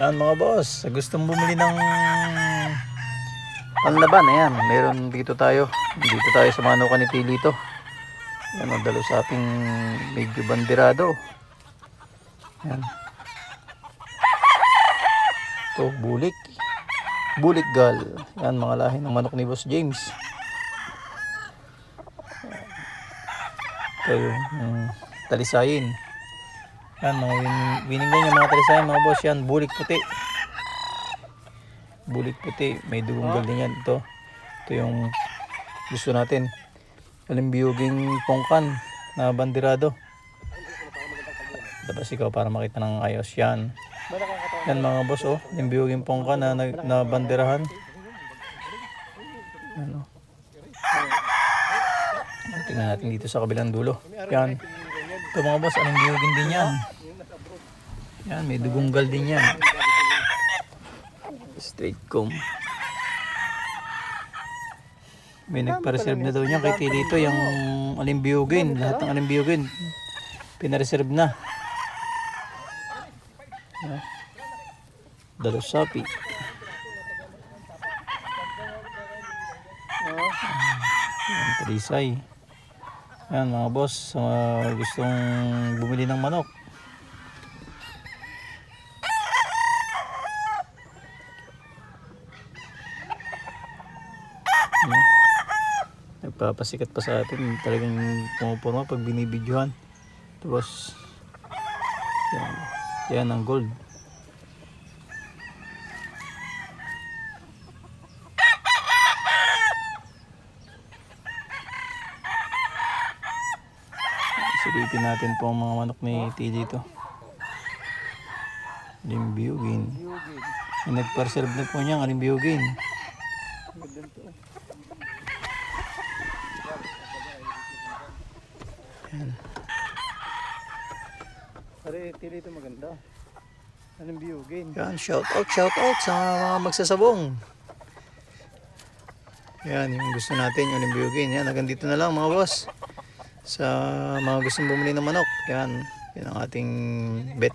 Yan mga boss, gustong bumili ng panlaban, ayan, meron dito tayo. Dito tayo sa Manukan ni Tilito. Yan, ang dalo sa ating medyo bandirado. Yan. Ito, bulik. Bulik gal. Yan, mga lahi ng manok ni Boss James. Ito yung mm, talisayin. Yan, mga win winning din yung mga talisayin mga boss. Yan, bulik puti. Bulik puti. May dugong din yan. Ito. Ito yung gusto natin. Alimbiyuging pongkan na bandirado. Tapos ikaw para makita ng ayos yan. Yan mga boss oh. Alimbiyuging pongkan na, na, na bandirahan. Ano? Tingnan natin dito sa kabilang dulo. Yan. Ito mga boss, anong biyugin din yan. Yan, may dugunggal din yan. Straight comb. May nagpa-reserve na daw niya kay Tilito yung alimbiyugin. Lahat ng alimbiyugin. Pinareserve na. Yan. Dalos sapi. Yan, Trisay. Yan mga boss, mga gustong bumili ng manok. Yan. Nagpapasikat pa sa atin, talagang pumupurma pag binibidyohan. Tapos, yan, yan ang gold. Silipin natin po ang mga manok ni TJ to. Limbiyugin. May nagpa-reserve na po niya ang limbiyugin. Pare, tili ito maganda. Anong biyugin? Yan, shout out, shout out sa mga magsasabong. Yan, yung gusto natin, yung limbiyugin. Yan, hanggang dito na lang mga boss. Sa mga gustong bumili ng manok. Yan, yan ang ating bet.